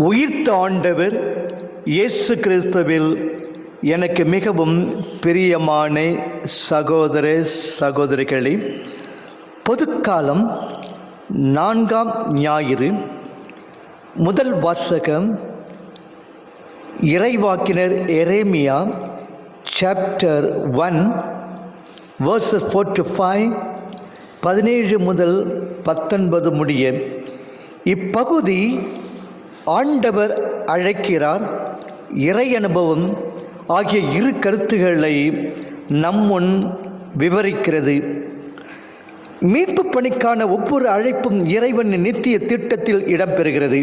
உயிர்த்த ஆண்டவர் இயேசு கிறிஸ்துவில் எனக்கு மிகவும் பிரியமான சகோதர சகோதரிகளே பொதுக்காலம் நான்காம் ஞாயிறு முதல் வாசகம் இறைவாக்கினர் எரேமியா chapter one verse four to five பதினேழு முதல் பத்தொன்பது முடிய இப்பகுதி ஆண்டவர் அழைக்கிறார். இறை அனுபவம் ஆகிய இரு கருத்துக்களை நம்முன் விவரிக்கிறது. மீட்பு பணிக்கான ஒவ்வொரு அழைப்பும் இறைவனின் நித்திய திட்டத்தில் இடம்பெறுகிறது.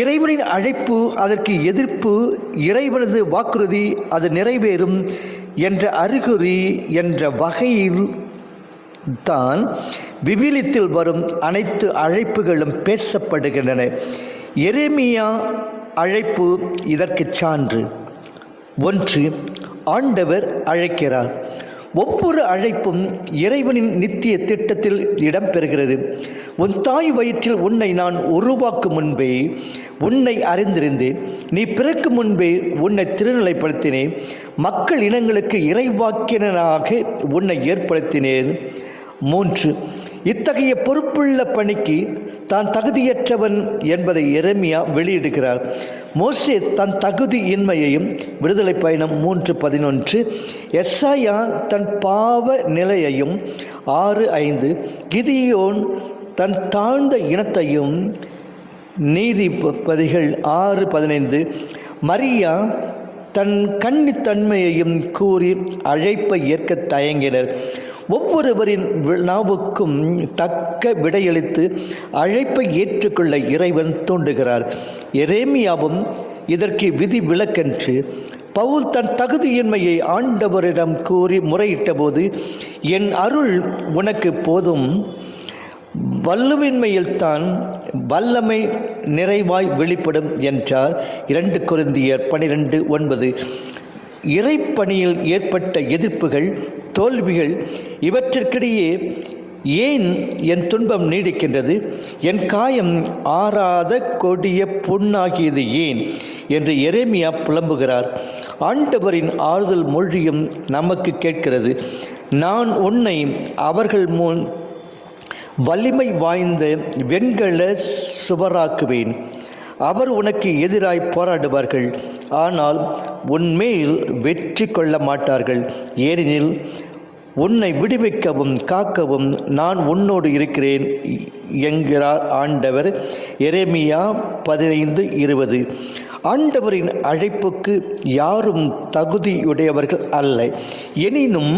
இறைவனின் அழைப்பு அதற்கு எதிர்ப்பு இறைவனது வாக்குறுதி அது நிறைவேறும் என்ற அறிகுறி என்ற வகையில் தான் விவிலித்தில் வரும் அனைத்து அழைப்புகளும் பேசப்படுகின்றன. எரேமியா அழைப்பு இதற்கு சான்று. ஒன்று ஆண்டவர் அழைக்கிறார். ஒவ்வொரு அழைப்பும் இறைவனின் நித்திய திட்டத்தில் இடம்பெறுகிறது. உன் தாய் வயிற்றில் உன்னை நான் உருவாக்கும் முன்பே உன்னை அறிந்திருந்தேன். நீ பிறக்கும் முன்பே உன்னை திருநிலைப்படுத்தினேன். மக்கள் இனங்களுக்கு இறைவாக்கினனாக உன்னை ஏற்படுத்தினேன். மூன்று இத்தகைய பொறுப்புள்ள பணிக்கு தான் தகுதியற்றவன் என்பதை எரேமியா வெளியிடுகிறார். மோசே தன் தகுதியின்மையையும் விடுதலை பயணம் மூன்று பதினொன்று எஸ்ஐயா தன் பாவ நிலையையும் ஆறு ஐந்து கிதியோன் தன் தாழ்ந்த இனத்தையும் நீதிபதிகள் ஆறு பதினைந்து மரியா தன் கன்னித்தன்மையையும் கூறி அழைப்பை ஏற்க தயங்கினர். ஒவ்வொருவரின் வினாவுக்கும் தக்க விடையளித்து அழைப்பை ஏற்றுக்கொள்ள இறைவன் தூண்டுகிறார். எரேமியாவும் இதற்கு விதி விலக்கென்று பவுல் தன் தகுதியின்மையை ஆண்டவரிடம் கூறி முறையிட்டபோது என் அருள் உனக்கு போதும். வல்லுவின்மையில்தான் வல்லமை நிறைவாய் வெளிப்படும் என்றார். இரண்டு குருந்தியர் பனிரெண்டு ஒன்பது. இறைப்பணியில் ஏற்பட்ட எதிர்ப்புகள் தோல்விகள் இவற்றிற்கிடையே ஏன் என் துன்பம் நீடிக்கின்றது? என் காயம் ஆறாத கொடிய புண்ணாகியது ஏன்? என்று எரேமியா புலம்புகிறார். ஆண்டவரின் ஆறுதல் மொழியும் நமக்கு கேட்கிறது. நான் உன்னை அவர்கள் முன் வலிமை வாய்ந்த வெண்கல சுவராக்குவேன். அவர் உனக்கு எதிராய் போராடுவார்கள். ஆனால் உன்மேல் வெற்றி கொள்ள மாட்டார்கள். ஏனெனில் உன்னை விடுவிக்கவும் காக்கவும் நான் உன்னோடு இருக்கிறேன் என்கிறார் ஆண்டவர். எரேமியா பதினைந்து இருபது. ஆண்டவரின் அழைப்புக்கு யாரும் தகுதியுடையவர்கள் அல்ல. எனினும்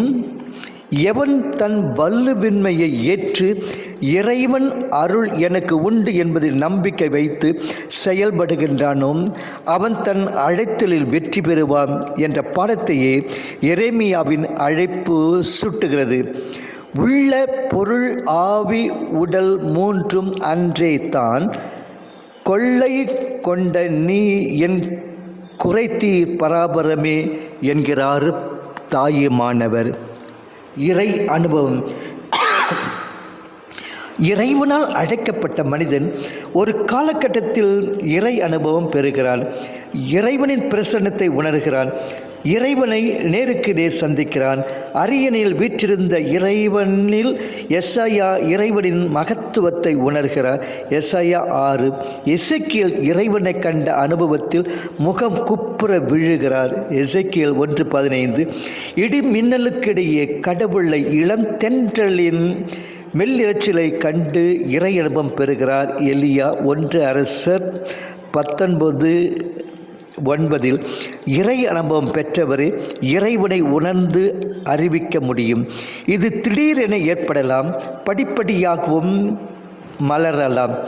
எவன் தன் வல்லுவின்மையை ஏற்று இறைவன் அருள் எனக்கு உண்டு என்பதில் நம்பிக்கை வைத்து செயல்படுகின்றானோ அவன் தன் அழைத்தலில் வெற்றி பெறுவான் என்ற பாடத்தையே எரேமியாவின் அழைப்பு சுட்டுகிறது. உள்ள பொருள் ஆவி உடல் மூன்றும் அன்றே தான். கொள்ளை கொண்ட நீ என் குறைத்தி பராபரமே என்கிறார் தாயுமானவர். இறை அனுபவம். இறைவனால் அழைக்கப்பட்ட மனிதன் ஒரு காலகட்டத்தில் இறை அனுபவம் பெறுகிறான். இறைவனின் பிரசன்னத்தை உணர்கிறான். இறைவனை நேருக்கு நேர் சந்திக்கிறான். அரியணையில் வீற்றிருந்த இறைவனில் எஸ்ஐயா இறைவனின் மகத்துவத்தை உணர்கிறார். எஸ்ஐயா ஆறு இசைக்கியல் இறைவனை கண்ட அனுபவத்தில் முகம் குப்புற விழுகிறார். இசைக்கியல் ஒன்று பதினைந்து இடி மின்னலுக்கிடையே கடவுளை இளந்தென்றலின் மெல்லிரைச்சலை கண்டு இறை அனுபவம் பெறுகிறார். எலியா ஒன்று அரசர் பத்தொன்பது ஒன்பதில் இறை அனுபவம் பெற்றவரே இறைவனை உணர்ந்து அறிவிக்க முடியும். இது திடீரென ஏற்படலாம். படிப்படியாகவும் மலரலாம்.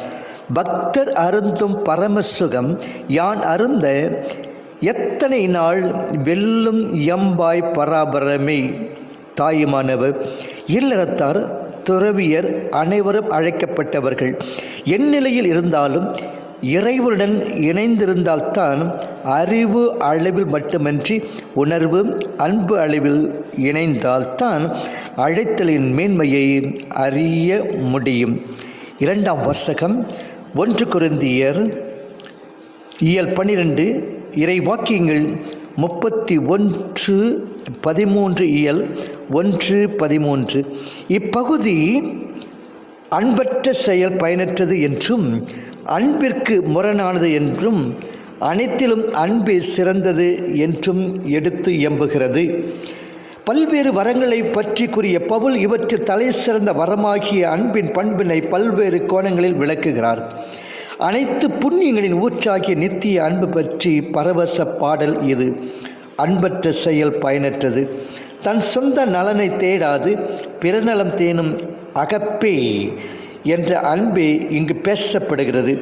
பக்தர் அருந்தும் பரமசுகம். யான் அருந்த எத்தனை நாள் வெல்லும் எம்பாய் பராபரமே. தாயுமானவர் இல்லறத்தார் துறவியர் அனைவரும் அழைக்கப்பட்டவர்கள். என் நிலையில் இருந்தாலும் இறைவனுடன் இணைந்திருந்தால்தான் அறிவு அளவில் மட்டுமன்றி உணர்வு அன்பு அளவில் இணைந்தால்தான் அழைத்தலின் மேன்மையை அறிய முடியும். இரண்டாம் வர்ஷகம் ஒன்று குருந்தியர் இயல் பன்னிரண்டு இறை வாக்கியங்கள் முப்பத்தி ஒன்று பதிமூன்று இயல் ஒன்று பதிமூன்று. இப்பகுதி அன்பற்ற செயல் பயனற்றது என்றும் அன்பிற்கு முரணானது என்றும் அனைத்திலும் அன்பே சிறந்தது என்றும் எடுத்து எம்புகிறது பல்வேறு வரங்களை பற்றி கூறிய பவுல் இவற்றில் தலை சிறந்த வரமாகிய அன்பின் பண்பினை பல்வேறு கோணங்களில் விளக்குகிறார். அனைத்து புண்ணியங்களின் ஊற்றாகிய நித்திய அன்பு பற்றி பரவச பாடல் இது. அன்பற்ற செயல் பயனற்றது. தன் சொந்த நலனை தேடாது பிறநலம் தேனும் அகப்பே என்ற அன்பே இங்கு பேசப்படுகிறது.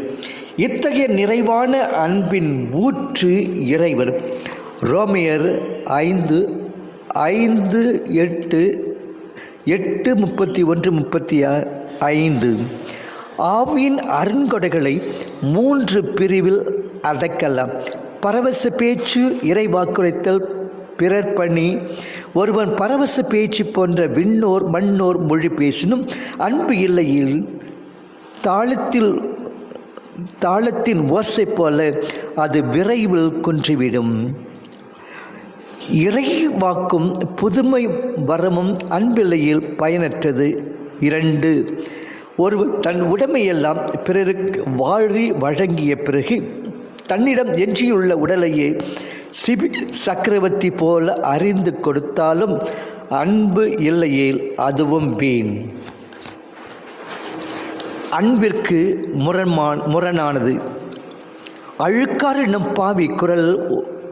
இத்தகைய நிறைவான அன்பின் ஊற்று இறைவர் ரோமியர் ஐந்து ஐந்து எட்டு எட்டு முப்பத்தி ஒன்று முப்பத்தி ஐந்து. ஆவியின் அருங்கொடைகளை மூன்று பிரிவில் அடக்கலாம். பரவச பேச்சு இறை வாக்குரைத்தல் பிறர் பணி ஒருவன் பரவச பேச்சு போன்ற விண்ணோர் மண்ணோர் மொழி பேசினும் அன்பு இல்லையில் தாளத்தில் தாளத்தின் ஓசை போல அது விரைவில் குன்றிவிடும். இறை வாக்கும் புதுமை வரமும் அன்பில்லையில் பயனற்றது. இரண்டு ஒருவர் தன் உடைமையெல்லாம் பிறருக்கு வாழி வழங்கிய பிறகு தன்னிடம் எஞ்சியுள்ள உடலையே சிபி சக்கரவர்த்தி போல அறிந்து கொடுத்தாலும் அன்பு இல்லையேல் அதுவும் வீண். அன்பிற்கு முரண்மான் முரணானது. அழுக்காறு என்னும் பாவி குரல்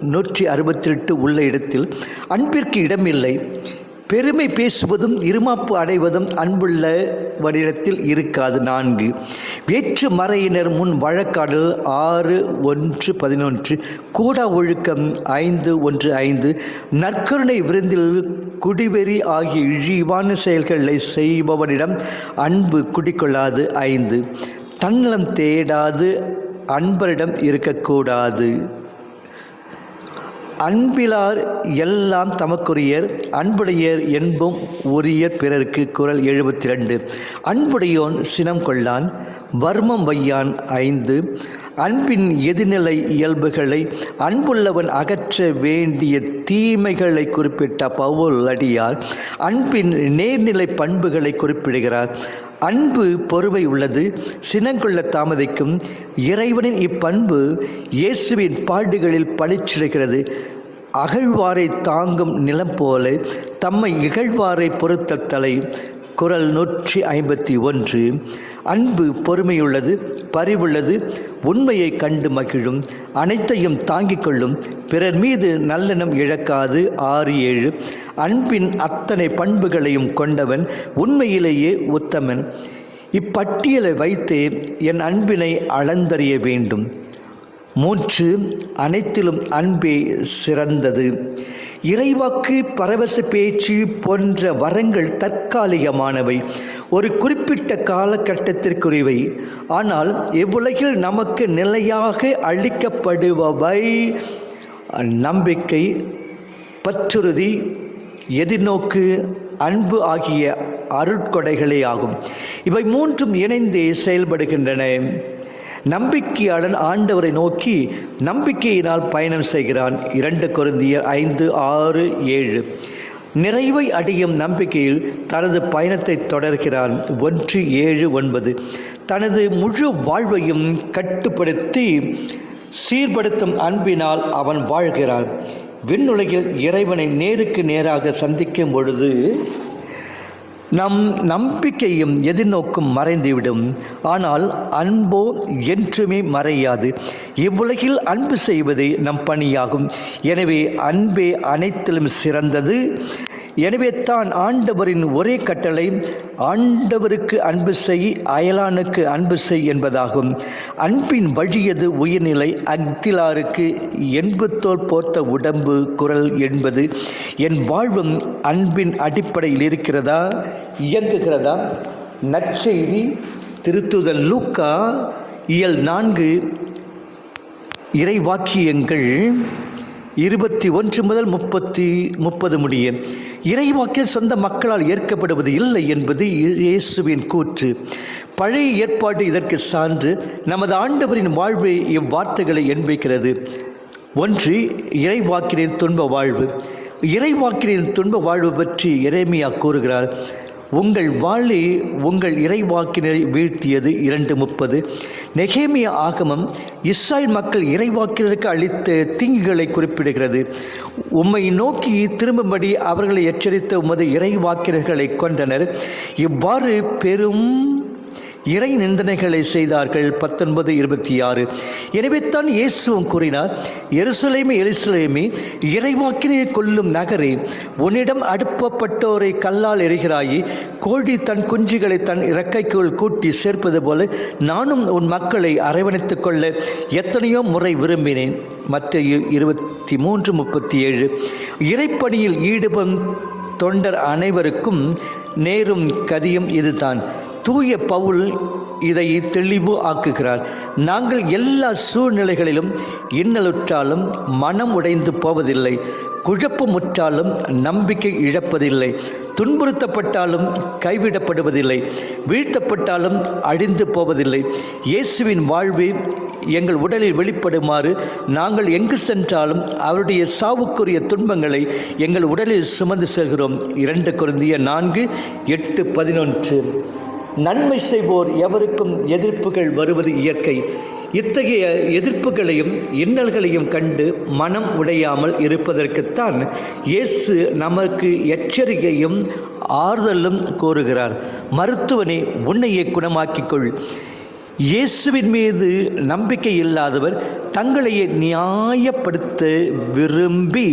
நூற்றி அறுபத்தி எட்டு உள்ள இடத்தில் அன்பிற்கு இடமில்லை. பெருமை பேசுவதும் இருமாப்பு அடைவதும் அன்புள்ளவனிடத்தில் இருக்காது நான்கு. வேற்று மறையினர் முன் வழக்காடல் ஆறு ஒன்று பதினொன்று கூடா ஒழுக்கம் ஐந்து ஒன்று ஐந்து நற்கருணை விருந்தில் குடிவெறி ஆகிய இழிவான செயல்களை செய்பவனிடம் அன்பு குடிக்கொள்ளாது ஐந்து. தன்னலம் தேடாது அன்பரிடம் இருக்கக்கூடாது. அன்பிலார் எல்லாம் தமக்குரியர் அன்புடையர் என்பும் உரிய பிறருக்கு குரல் எழுபத்தி ரெண்டு அன்புடையோன் சினம் கொள்ளான் வர்மம் வையான் ஐந்து. அன்பின் எதிர்நிலை இயல்புகளை அன்புள்ளவன் அகற்ற வேண்டிய தீமைகளை குறிப்பிட்ட பவுல் அடியார் அன்பின் நேர்நிலை பண்புகளை குறிப்பிடுகிறார். அன்பு பொறுமை உள்ளது சினங்கொள்ள தாமதிக்கும். இறைவனின் இப்பண்பு இயேசுவின் பாடுகளில் பளிச்சிடுகிறது. அகழ்வாரை தாங்கும் நிலம் போல தம்மை இகழ்வாரை பொறுத்த தலை குரல் நூற்றி ஐம்பத்தி ஒன்று. அன்பு பொறுமையுள்ளது பரிவுள்ளது உண்மையை கண்டு மகிழும் அனைத்தையும் தாங்கிக் கொள்ளும் பிறர் மீது நல்லெண்ணம் இழக்காது. ஆறு ஏழு. அன்பின் அத்தனை பண்புகளையும் கொண்டவன் உண்மையிலேயே உத்தமன். இப்பட்டியலை வைத்தே என் அன்பினை அளந்தறிய வேண்டும். மூன்று. அனைத்திலும் அன்பே சிறந்தது. இறைவாக்கு பரவச பேச்சு போன்ற வரங்கள் தற்காலிகமானவை. ஒரு குறிப்பிட்ட காலகட்டத்திற்குரியவை. ஆனால் இவ்வுலகில் நமக்கு நிலையாக அளிக்கப்படுபவை நம்பிக்கை பற்றுறுதி எதிர்நோக்கு அன்பு ஆகிய அருட்கொடைகளே ஆகும். இவை மூன்றும் இணைந்தே செயல்படுகின்றன. நம்பிக்கையாளன் ஆண்டவரை நோக்கி நம்பிக்கையினால் பயணம் செய்கிறான். இரண்டு குருந்தியர் ஐந்து ஆறு ஏழு. நிறைவை அடையும் நம்பிக்கையில் தனது பயணத்தை தொடர்கிறான். ஒன்று ஏழு ஒன்பது. தனது முழு வாழ்வையும் கட்டுப்படுத்தி சீர்படுத்தும் அன்பினால் அவன் வாழ்கிறான். விண்ணுலகில் இறைவனை நேருக்கு நேராக சந்திக்கும் பொழுது நம் நம்பிக்கையும் எதிர்நோக்கும் மறைந்துவிடும். ஆனால் அன்போ என்றுமே மறையாது. இவ்வுலகில் அன்பு செய்வதே நம் பணியாகும். எனவே அன்பே அனைத்திலும் சிறந்தது. எனவே தான் ஆண்டவரின் ஒரே கட்டளை ஆண்டவருக்கு அன்பு செய் அயலானுக்கு அன்பு செய் என்பதாகும். அன்பின் வழியது உயிர்நிலை அக்திலாருக்கு என்பத்தோல் போர்த்த உடம்பு குரல் என்பது. என் வாழ்வும் அன்பின் அடிப்படையில் இருக்கிறதா? இயங்குகிறதா? நற்செய்தி திருத்துதல் லூக்கா இயல் நான்கு இறைவாக்கியங்கள் இருபத்தி ஒன்று முதல் முப்பத்தி முப்பது முடிய. இறைவாக்கில் சொந்த மக்களால் ஏற்கப்படுவது இல்லை என்பது இயேசுவின் கூற்று. பழைய ஏற்பாடு இதற்கு சான்று நமது ஆண்டவரின் வாழ்வை இவ்வார்த்தைகளை என்பிக்கிறது. ஒன்று இறைவாக்கினின் துன்ப வாழ்வு. இறைவாக்கினின் துன்ப வாழ்வு பற்றி இறைமையா கூறுகிறார் உங்கள் வாழை உங்கள் இறைவாக்கினரை வீழ்த்தியது. இரண்டு முப்பது நெகேமிய ஆகமம் இஸ்ராயல் மக்கள் இறைவாக்கினருக்கு அளித்த தீங்குகளை குறிப்பிடுகிறது. உம்மை நோக்கி திரும்பும்படி அவர்களை எச்சரித்த உமது இறைவாக்கினர்களை கொண்டனர் இவ்வாறு பெரும் இறை நிந்தனைகளை செய்தார்கள். பத்தொன்பது இருபத்தி ஆறு எனவே தான் இயேசுவும் கூறினார் எருசலேமே எருசலேமே இறைவாக்கினை கொல்லும் நகரே உன்னிடம் அடுப்பப்பட்டோரை கல்லால் எரிகிறாயி கோழி தன் குஞ்சுகளை தன் இறக்கைக்குள் கூட்டி சேர்ப்பது போல நானும் உன் மக்களை அரவணைத்துக் கொள்ள எத்தனையோ முறை விரும்பினேன். மத்திய முப்பத்தி மூன்று முப்பத்தி ஏழு. இறைப்பணியில் ஈடுபடும் தொண்டர் அனைவருக்கும் நேரும் கதியும் இதுதான். தூய பவுல் இதை தெளிவு ஆக்குகிறார். நாங்கள் எல்லா சூழ்நிலைகளிலும் இன்னலுற்றாலும் மனம் உடைந்து போவதில்லை. குழப்பமுற்றாலும் நம்பிக்கை இழப்பதில்லை. துன்புறுத்தப்பட்டாலும் கைவிடப்படுவதில்லை. வீழ்த்தப்பட்டாலும் அழிந்து போவதில்லை. இயேசுவின் வாழ்வு எங்கள் உடலில் வெளிப்படுமாறு நாங்கள் எங்கு சென்றாலும் அவருடைய சாவுக்குரிய துன்பங்களை எங்கள் உடலில் சுமந்து செல்கிறோம். இரண்டு குருந்திய நான்கு எட்டு பதினொன்று. நன்மை செய்வோர் எவருக்கும் எதிர்ப்புகள் வருவது இயற்கை. இத்தகைய எதிர்ப்புகளையும் இன்னல்களையும் கண்டு மனம் உடையாமல் இருப்பதற்குத்தான் இயேசு நமக்கு எச்சரிக்கையும் ஆறுதலும் கோருகிறார் மருத்துவனை உன்னையே குணமாக்கிக்கொள் இயேசுவின் மீது நம்பிக்கை இல்லாதவர் தங்களையே நியாயப்படுத்த விரும்பி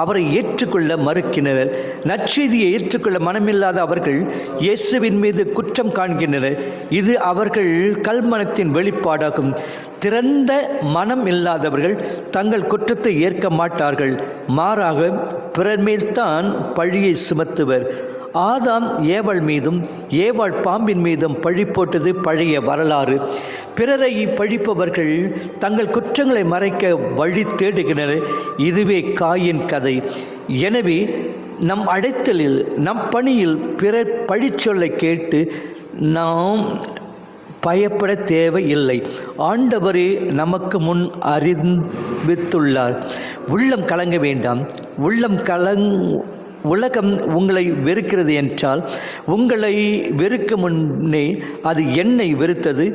அவரை ஏற்றுக்கொள்ள மறுக்கின்றனர். நற்செய்தியை ஏற்றுக்கொள்ள மனமில்லாத அவர்கள் இயேசுவின் மீது குற்றம் காண்கின்றனர். இது அவர்கள் கல்மனத்தின் வெளிப்பாடாகும். திறந்த மனம் இல்லாதவர்கள் தங்கள் குற்றத்தை ஏற்க மாட்டார்கள். மாறாக பிறர் மேல்தான் பழியை சுமத்துவர். ஆதாம் ஏவல் மீதும் ஏவாள் பாம்பின் மீதும் பழி போட்டது பழைய வரலாறு. பிறரை பழிப்பவர்கள் தங்கள் குற்றங்களை மறைக்க வழி தேடுகின்றனர். இதுவே காயின் கதை. எனவே நம் அடைத்தலில் நம் பணியில் பிறர் பழிச்சொல்லை கேட்டு நாம் பயப்பட தேவையில்லை. ஆண்டவரே நமக்கு முன் அறிவித்துள்ளார். உள்ளம் கலங்க வேண்டாம். உள்ளம் கலங் உலகம் உங்களை வெறுக்கிறது என்றால் உங்களை வெறுக்க முன்னே அது என்னை வெறுத்தது?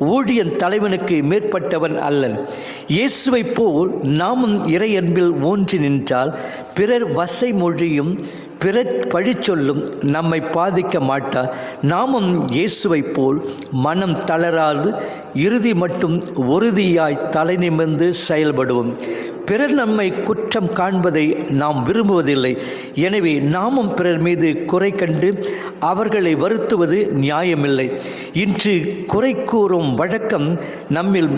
ஊழியன் தலைவனுக்கு மேற்பட்டவன் அல்லன். இயேசுவைப் போல் நாமும் இறை அன்பில் ஊன்றி நின்றால் பிறர் வசை மொழியும் பிறர் பழிச்சொல்லும் நம்மை பாதிக்க மாட்டார். நாமும் இயேசுவைப் போல் மனம் தளராது இறுதி மட்டும் உறுதியாய் தலை நிமிர்ந்து செயல்படுவோம். பிறர் நம்மை குற்றம் காண்பதை நாம் விரும்புவதில்லை. எனவே நாமும் பிறர் மீது குறை கண்டு அவர்களை வருத்துவது நியாயமில்லை. இன்று குறை கூறும் வழக்கம் நம்மில்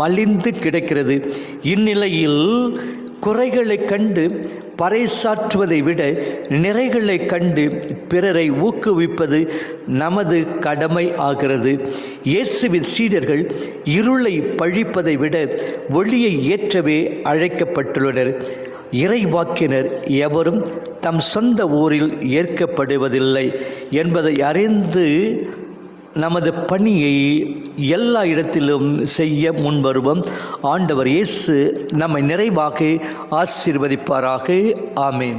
மலிந்து கிடக்கிறது. இந்நிலையில் குறைகளை கண்டு பறைசாற்றுவதை விட நிறைகளை கண்டு பிறரை ஊக்குவிப்பது நமது கடமை ஆகிறது. இயேசுவின் சீடர்கள் இருளை பழிப்பதை விட ஒளியை ஏற்றவே அழைக்கப்பட்டுள்ளனர். இறைவாக்கினர் எவரும் தம் சொந்த ஊரில் ஏற்கப்படுவதில்லை என்பதை அறிந்து நமது பணியை எல்லா இடத்திலும் செய்ய முன்வருவோம். ஆண்டவர் இயேசு நம்மை நிறைவாக ஆசீர்வதிப்பாராக. ஆமேன்.